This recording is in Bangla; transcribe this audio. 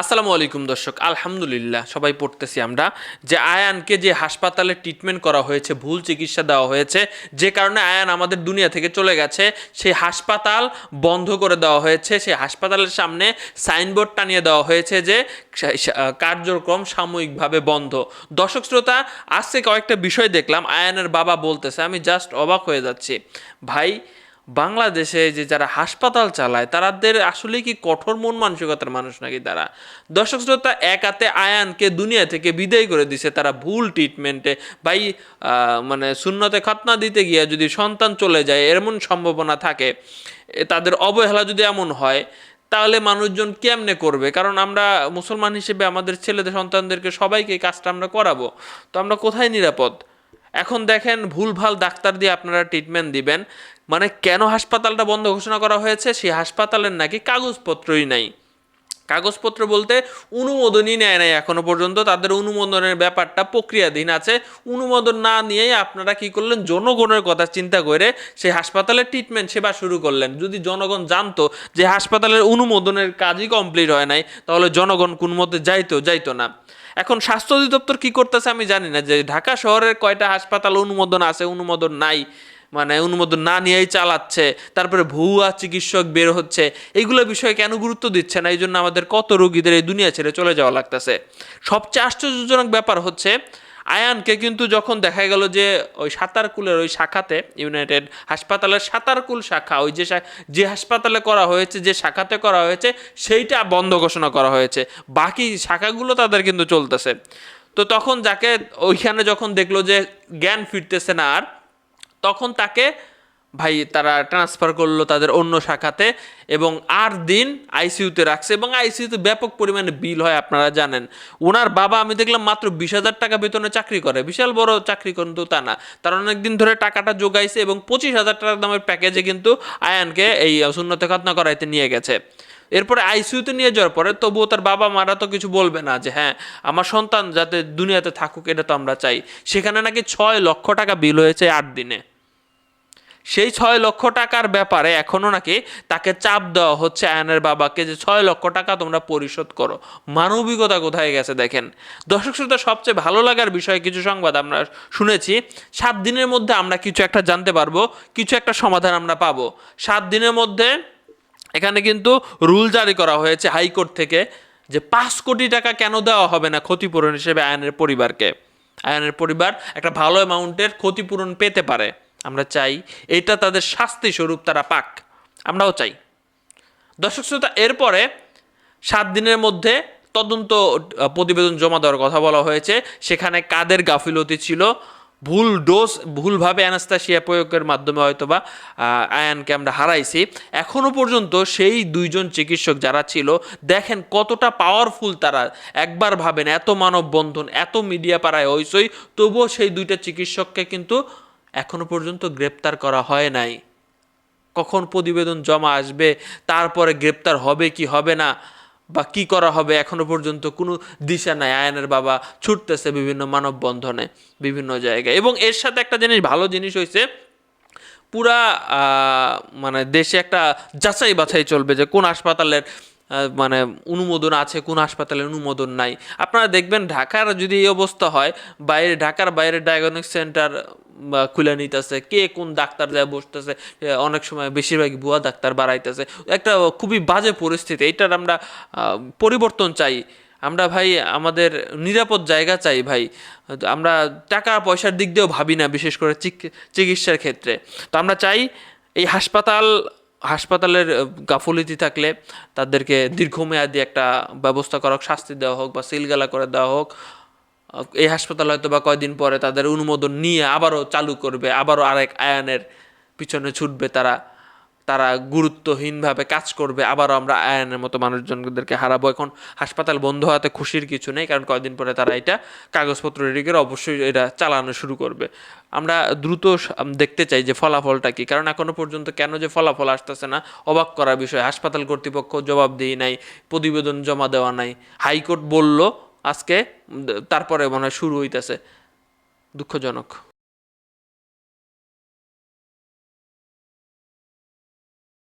আসসালামু আলাইকুম দর্শক, আলহামদুলিল্লাহ সবাই পড়তেছি আমরা। যে আয়ানকে যে হাসপাতালে ট্রিটমেন্ট করা হয়েছে, ভুল চিকিৎসা দেওয়া হয়েছে, যে কারণে আয়ান আমাদের দুনিয়া থেকে চলে গেছে, সেই হাসপাতাল বন্ধ করে দেওয়া হয়েছে, সেই হাসপাতালের সামনে সাইনবোর্ড টানিয়ে দেওয়া হয়েছে যে, কার্যক্রম সাময়িকভাবে বন্ধ। দর্শক শ্রোতা, আজকে কয়েকটা বিষয় দেখলাম, আয়ানের বাবা বলতেছে, আমি জাস্ট অবাক হয়ে যাচ্ছি। ভাই বাংলাদেশে যে যারা হাসপাতাল চালায় তাদের আসলে কি কঠোর মন মানসিকতার মানুষ নাকি তারা? দর্শক শ্রোতা, এক হাতে আয়ানকে দুনিয়া থেকে বিদায় করে দিছে, তারা ভুল ট্রিটমেন্টে ভাই মানে শূন্যতে খাতনা দিতে গিয়ে যদি সন্তান চলে যায়, এমন সম্ভাবনা থাকে তাদের অবহেলা যদি এমন হয়, তাহলে মানুষজন কেমনে করবে? কারণ আমরা মুসলমান হিসেবে আমাদের ছেলেদের সন্তানদেরকে সবাইকে কাজটা আমরা করাবো। তো আমরা কোথায় নিরাপদ? এখন দেখেন ভুলভাল ডাক্তার দিয়ে আপনারা ট্রিটমেন্ট দিবেন। মানে কেন হাসপাতালটা বন্ধ ঘোষণা করা হয়েছে? সেই হাসপাতালের নাকি কাগজপত্রই নাই। কাগজপত্র বলতে অনুমোদনই নেয় নাই এখনও পর্যন্ত। তাদের অনুমোদনের ব্যাপারটা প্রক্রিয়াধীন আছে। অনুমোদন না নিয়েই আপনারা কি করলেন? জনগণের কথা চিন্তা করে সেই হাসপাতালের ট্রিটমেন্ট সেবা শুরু করলেন। যদি জনগণ জানতো যে হাসপাতালের অনুমোদনের কাজই কমপ্লিট হয় নাই, তাহলে জনগণ কোন মতে যাইতো যাইতো না। এখন স্বাস্থ্য অধিদপ্তর কি করতেছে আমি জানি না। যে ঢাকা শহরের কয়টা হাসপাতাল অনুমোদন আছে, অনুমোদন নাই। মানে অনুমোদন না নিয়েই চালাচ্ছে, তারপরে ভুয়া চিকিৎসক বের হচ্ছে এইগুলো বিষয়ে কেন গুরুত্ব দিচ্ছে না? এই জন্য আমাদের কত রোগীদের এই দুনিয়া ছেড়ে চলে যাওয়া লাগতেছে। সবচেয়ে আশ্চর্যজনক ব্যাপার হচ্ছে, আয়ানকে কিন্তু যখন দেখা গেল যে ওই সাঁতারকুলের ওই শাখাতে, ইউনাইটেড হাসপাতালের সাঁতারকুল শাখা, ওই যে যে হাসপাতালে করা হয়েছে, যে শাখাতে করা হয়েছে, সেইটা বন্ধ ঘোষণা করা হয়েছে। বাকি শাখাগুলো তাদের কিন্তু চলতেছে। তো তখন যাকে ওইখানে যখন দেখল যে জ্ঞান ফিরতেছে না আর তখন তাকে, ভাই, তারা ট্রান্সফার করল তাদের অন্য শাখাতে এবং আট দিন আইসিইউতে রাখছে এবং আইসিইউতে ব্যাপক পরিমাণে বিল হয় আপনারা জানেন। ওনার বাবা, আমি দেখলাম, মাত্র বিশ হাজার টাকা বেতনে চাকরি করে। বিশাল বড় চাকরি কিন্তু তা না। তারা অনেকদিন ধরে টাকাটা যোগাইছে এবং পঁচিশ হাজার টাকা দামের প্যাকেজে কিন্তু আয়ানকে এই শূন্যতে খতনা করাইতে নিয়ে গেছে। এরপরে আইসিইউতে নিয়ে যাওয়ার পরে তবুও তার বাবা মারা তো কিছু বলবে না যে হ্যাঁ আমার সন্তান যাতে দুনিয়াতে থাকুক, এটা তো আমরা চাই। সেখানে নাকি ছয় লক্ষ টাকা বিল হয়েছে আট দিনে। সেই ছয় লক্ষ টাকার ব্যাপারে এখনও নাকি তাকে চাপ দেওয়া হচ্ছে আয়নের বাবাকে যে, ছয় লক্ষ টাকা তোমরা পরিশোধ করো। মানবিকতা কোথায় গেছে দেখেন? দর্শক শ্রোতা, সবচেয়ে ভালো লাগার বিষয়ে কিছু সংবাদ আমরা শুনেছি। সাত দিনের মধ্যে আমরা কিছু একটা জানতে পারব, কিছু একটা সমাধান আমরা পাবো। সাত দিনের মধ্যে এখানে কিন্তু রুল জারি করা হয়েছে হাইকোর্ট থেকে যে পাঁচ কোটি টাকা কেন দেওয়া হবে না ক্ষতিপূরণ হিসেবে আয়নের পরিবারকে। আয়নের পরিবার একটা ভালো অ্যামাউন্টের ক্ষতিপূরণ পেতে পারে। আমরা চাই এটা তাদের শাস্তি স্বরূপ তারা পাক। আমরাও চাই। দর্শক শ্রোতা, এরপরে সাত দিনের মধ্যে তদন্ত প্রতিবেদন জমা দেওয়ার কথা বলা হয়েছে। সেখানে কাদের গাফিলতি ছিল? ভুল ডোজ ভুলভাবে অ্যানাস্তাসিয়া প্রয়োগের মাধ্যমে হয়তোবা আহ, আয়ানকে আমরা হারাইছি। এখনও পর্যন্ত সেই দুইজন চিকিৎসক যারা ছিল দেখেন কতটা পাওয়ারফুল তারা। একবার ভাবেন এত মানববন্ধন এত মিডিয়া পাড়ায় হইসই তবুও সেই দুইটা চিকিৎসককে কিন্তু এখনও পর্যন্ত গ্রেপ্তার করা হয় নাই। কখন প্রতিবেদন জমা আসবে তারপরে গ্রেপ্তার হবে কি হবে না বা কি করা হবে এখনও পর্যন্ত কোনো দিশা নাই। আয়নের বাবা ছুটতেছে বিভিন্ন মানববন্ধনে বিভিন্ন জায়গায়। এবং এর সাথে একটা জিনিস, ভালো জিনিস হয়েছে পুরা মানে দেশে একটা যাচাই বাছাই চলবে যে কোন হাসপাতালের মানে অনুমোদন আছে, কোন হাসপাতালে অনুমোদন নাই। আপনারা দেখবেন ঢাকার যদি এই অবস্থা হয়, বাইরে, ঢাকার বাইরে ডায়াগনস্টিক সেন্টার খুলে নিতেছে। কে কোন ডাক্তার যায় বসতেছে অনেক সময় বেশিরভাগই ভুয়া ডাক্তার বাড়াইতেছে। একটা খুবই বাজে পরিস্থিতি এটার আমরা পরিবর্তন চাই। আমরা ভাই, আমাদের নিরাপদ জায়গা চাই ভাই। আমরা টাকা পয়সার দিক দিয়েও ভাবি না, বিশেষ করে চিক- চিকিৎসার ক্ষেত্রে। তো আমরা চাই এই হাসপাতাল হাসপাতালের গাফলিতি থাকলে তাদেরকে দীর্ঘমেয়াদী একটা ব্যবস্থা করা হোক, শাস্তি দেওয়া হোক বা সিলগালা করে দেওয়া হোক। এই হাসপাতাল হয়তো বা কয়দিন পরে তাদের অনুমোদন নিয়ে আবারও চালু করবে, আবারও আরেক আয়ানের পিছনে ছুটবে তারা। তারা গুরুত্বহীনভাবে কাজ করবে, আবারও আমরা আয়নের মতো মানুষজনদেরকে হারাবো। এখন হাসপাতাল বন্ধ হওয়াতে খুশির কিছু নেই, কারণ কয়দিন পরে তারা এটা কাগজপত্র রেডি করে অবশ্যই এটা চালানো শুরু করবে। আমরা দ্রুত দেখতে চাই যে ফলাফলটা কি, কারণ এখনও পর্যন্ত কেন যে ফলাফল আসতেছে না, অবাক করার বিষয়। হাসপাতাল কর্তৃপক্ষ জবাব জবাবদিহি নাই, প্রতিবেদন জমা দেওয়া নাই। হাইকোর্ট বলল, আজকে তারপরে মনে হয় শুরু হইতেছে। দুঃখজনক।